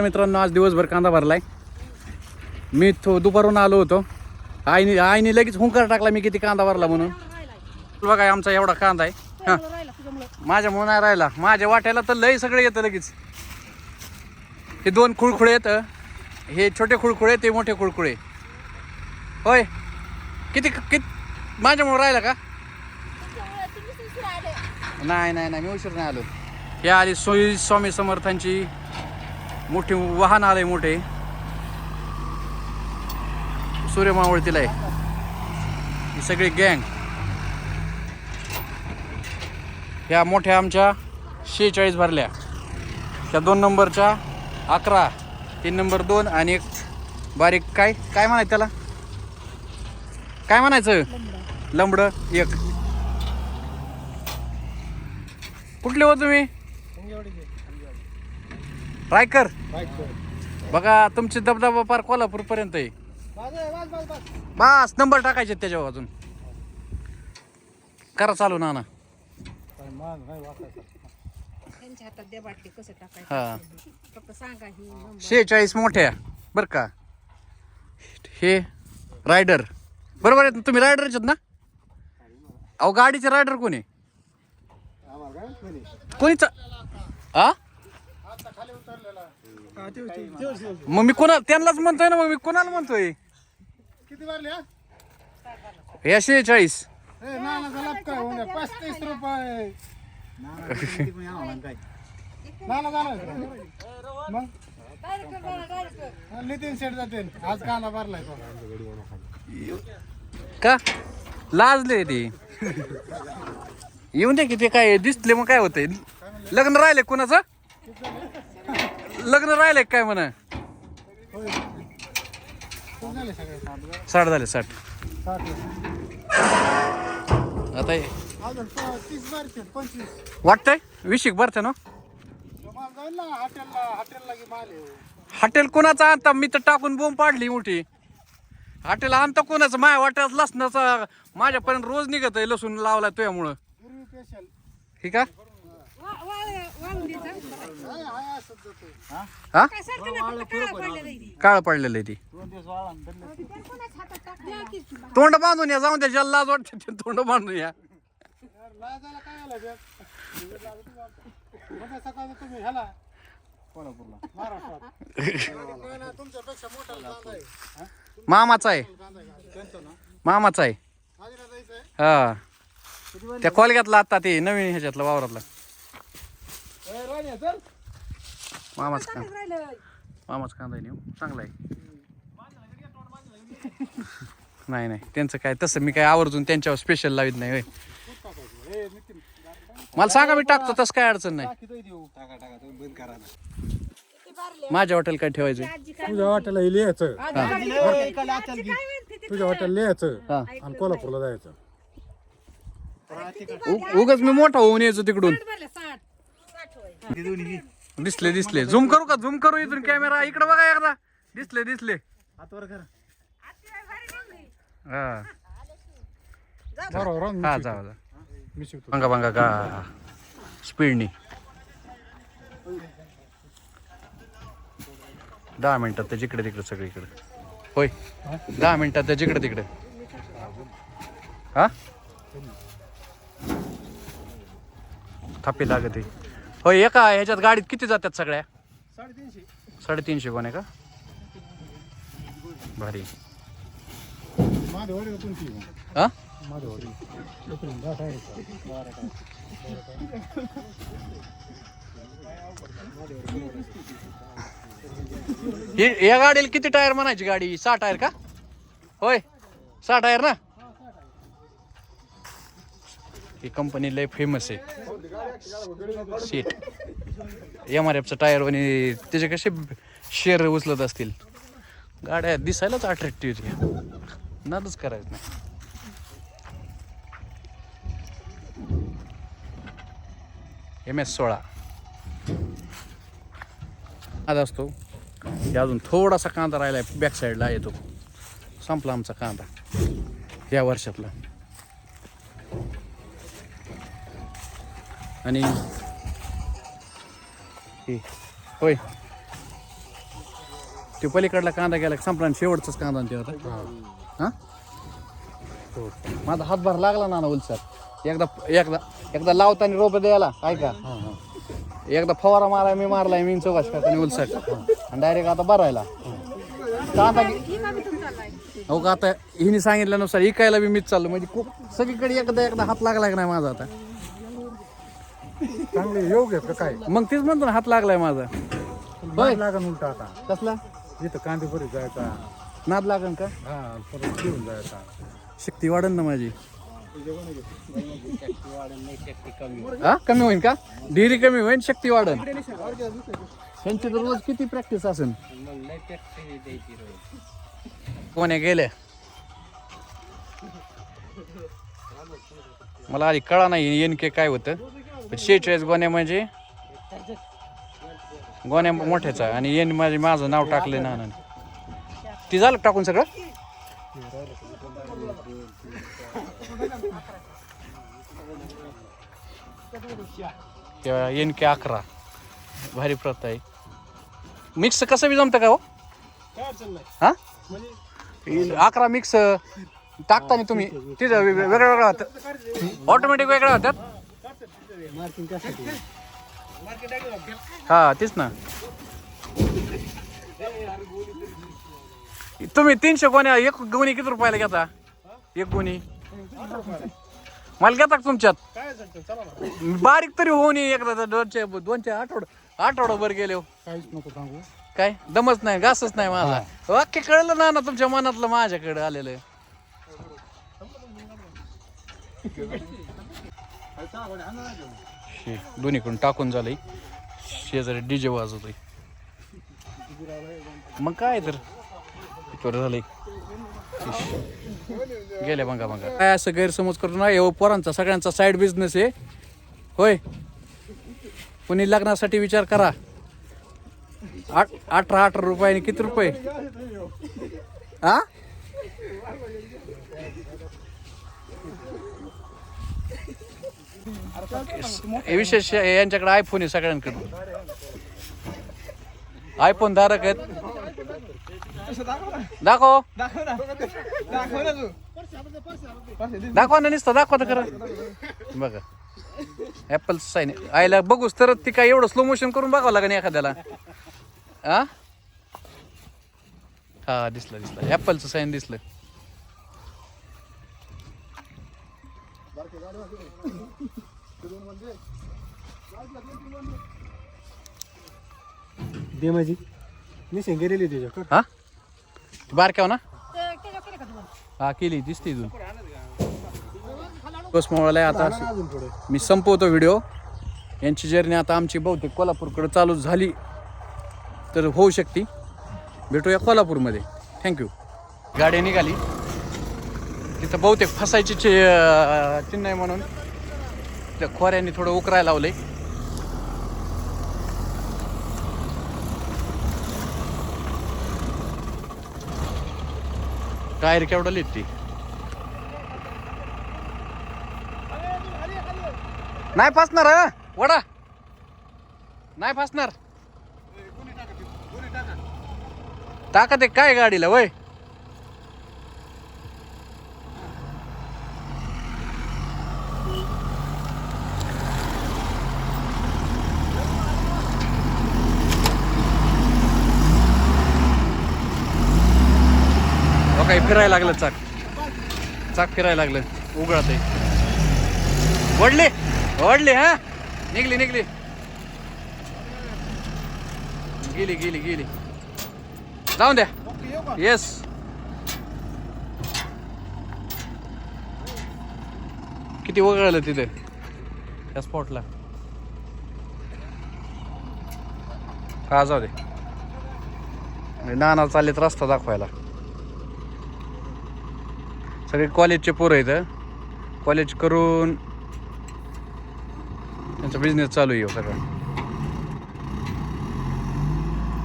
मित्रांनो आज दिवसभर कांदा भरलाय. मी थो दुपारून आलो होतो. आईने आईने लगेच हुंकार टाकला मी किती कांदा भरला म्हणून. बघा आमचा एवढा कांदा आहे. हा. माझ्या म्हणून राहिला. माझ्या वाट्याला तर लय सगळं येतं लगेच. हे दोन खुळखुळे येतं हे. छोटे खुळखुळे ते मोठे खुळखुळे. होय. किती किती माझ्यामुळे राहिला का? नाही नाही नाही. मी उशीर नाही आलो. हे आली सोयी स्वामी समर्थांची मोठे वाहन आलंय मोठे. सूर्यमावळतीला आहे. ही सगळी गँग. ह्या मोठ्या आमच्या शेहेचाळीस भरल्या. त्या दोन नंबरच्या अकरा तीन नंबर दोन आणि एक बारीक काय काय म्हणायचं त्याला? काय म्हणायचं? लंबड एक. कुठले हो तुम्ही? रायकर बघा तुमची दबदबा पार कोल्हापूर पर्यंत आहे बस नंबर टाकायचे त्याच्यावर अजून. करा चालू ना हा. टाकायचं? फक्त सांगा ही नंबर शेहेचाळीस मोठ्या बर का? हे रायडर बरोबर आहे ना? तुम्ही रायडरच आहेत ना? अहो गाडीचे रायडर कोणी कोणीच आ? मग मी कोणा त्यांनाच म्हणतोय ना मग मी कोणाला म्हणतोय? किती वारले हा? चाळीस. पस्तीस रुपये मग नितीन शेठ जाते आज काना मारलाय का? लाजले ते. येऊन दे की ते काय दिसले मग काय होतंय? लग्न राहिले कोणाचं? लग्न राहिले काय म्हणा? साठ झाले साठ. आता भरते वाटतंय विशिक भरते ना? हॉटेलला हॉटेल कोणाचं आणता? मी तर टाकून बोंब पाडली मोठी. हॉटेल आणता कोणाचं? माझ्या वाट्यात लसणाचा माझ्यापर्यंत रोज निघत आहे लसूण लावला तुझ्यामुळं. गुरुवी ठीक आहे? हा? काळं पडलेलं आहे. ती. तोंड बांधून या जाऊन त्याच्या लाज वाटते ते तोंड बांधून या? मामाचा आहे. मामाचा आहे. हा. त्या कॉलग्यातला आता ते नवीन ह्याच्यातला वावरातला. ए, राणी, चल. मामाच कांदा. मामाच कांदा नेऊ. चांगला आहे. नाही नाही. त्यांचं काय तसं मी काय आवर्जून त्यांच्यावर स्पेशल लावित नाही होय. मला सांगा मी टाकतो तसं काय अडचण नाही. माझ्या हॉटेल काय ठेवायचं तुझ्या हॉटेलला हे लिहायचं? तुझ्या हॉटेल लिहायचं. हा. आणि कोल्हापूरला जायचं. उ- उगाच मी मोठा होऊन यायचो तिकडून. दिसले दिसले. झूम करू का? झूम करू इथून कॅमेरा इकडे बघा एकदा. दिसले दिसले. हातवर कर. हा. बरोबर जा. जा. मी का स्पीडनी. दहा मिनिटात ते जिकडे तिकडे सगळीकडे. होय. दहा मिनिटात ते जिकडे तिकडे. हा? थापी लागते. होय एका ह्याच्यात गाडीत किती जातात सगळ्या? साडेतीनशे. साडेतीनशे कोण आहे का? भारी. हा. ही या गाडीला किती टायर म्हणायची गाडी? सहा टायर का? होय सहा टायर ना? ही कंपनी लय फेमस आहे. सीट एम आर एफचं टायर आणि त्याचे कसे शेअर उचलत असतील? गाड्या दिसायलाच अट्रॅक्टिव्ह होती नादच करायचं नाही. एम एस सोळा. आज असतो. हे अजून थोडासा कांदा राहिला आहे बॅक साईडला येतो. संपला आमचा कांदा. या वर्षातला. आणि होय. ते पलीकडला कांदा गेला की संपला आणि शेवटचाच कांदा आणि ते होता हा? माझा हातभार लागला ना ना उलसात एकदा एकदा एकदा लावताना रोप द्यायला ऐका. एकदा फवारा माराय मी मारलाय मी चौकाश काकाने उलसाट आणि डायरेक्ट आता भरायला. कांदा हो का आता हिने सांगितल्यानुसार इकायला बी मीच चाललो. म्हणजे खूप सगळीकडे एकदा एकदा हात लागलाय का नाही माझा आता. चांगले योग आहेत का काय? मग तेच म्हणतो ना हात लागलाय माझा. होय. लागन उलटा आता. कसला? इथं कांदे भरी जायचा. नाद लागन का? हा परत घेऊन जायचा. शक्ती वाढन ना माझी. हा? कमी होईल का? डिरी कमी होईल शक्ती वाढन. त्यांची तर रोज किती प्रॅक्टिस असेल? कोण्या गेले मला आधी कळा नाही एन के काय होतं. शेहेचाळीस गोण्या म्हणजे गोण्या मोठ्याचा आणि एन माझे माझं नाव टाकले ना ती झालं टाकून सगळं? तेव्हा एन के अकरा. भारी प्रथा आहे. मिक्स कसं बी जमतं का हो? हा? अकरा मिक्स टाकताना तुम्ही. तिथं वेगळं वेगळं होतं. ऑटोमॅटिक वेगळ्या होतात? हा तेच ना. तुम्ही तीनशे गोण्या एक गोणी किती रुपयाला घेता? एक गोणी. मला घेता का तुमच्यात? बारीक तरी होऊन ये एकदा दोनशे दोनशे आठवड आठवडाभर गेले हो. काय? दमच नाही घासच नाही माझा. वाक्य कळलं ना ना तुमच्या मनातलं माझ्याकडे आलेलं. हे दोन्हीकडून टाकून झालंय. शेजारी डीजे वाजवतोय. मग काय तर? बरं झालंय. गेल्या बघा बघा काय असं गैरसमज करू नये हो पोरांचा सगळ्यांचा साईड बिझनेस आहे. होय. कोणी लग्नासाठी विचार करा. आठ अठरा अठरा रुपयाने किती रुपये? हा हे विशेष यांच्याकडे आयफोन आहे सगळ्यांकडून. आयफोन धारक आहेत. दाखव. दाखवा ना नुसतं दाखवा तर खरं. बघा. ऍपल साईन आयला बघूस तर ती काय एवढं स्लो मोशन करून बघावं लागेल एखाद्याला. हा? हा दिसलं दिसलं. ऍपलचं साईन दिसलं. दे माझी मी गेलेली तुझ्या हा? बारक्याव ना? हा केली दिसते इथून. बस मोळाला आता. मी संपवतो व्हिडिओ यांची जर्नी आता आमची बहुतेक कोल्हापूरकडे चालू झाली तर होऊ शकते. भेटूया कोल्हापूरमध्ये. थँक्यू गाडी निघाली. तिथं बहुतेक फसायची चिन्ह आहे म्हणून. त्या खोऱ्यांनी थोडं उकरायला लावलंय. टायर केवढं लिहित ती? नाही फासणार वडा. नाही फासणार. टाका ते काय गाडीला वय? काय काही फिरायला लागलं चाक. चाक फिरायला लागलं. उघडत आहे वडले वडले हा. निघली निघली. गेली गेली गेली. जाऊन द्या. येस किती वगळलं तिथे? त्या स्पॉटला हा जाऊ दे. नाना चाललेत रस्ता दाखवायला. सगळे कॉलेजचे पोरं आहेत कॉलेज करून त्यांचा बिझनेस चालू आहे हो सगळं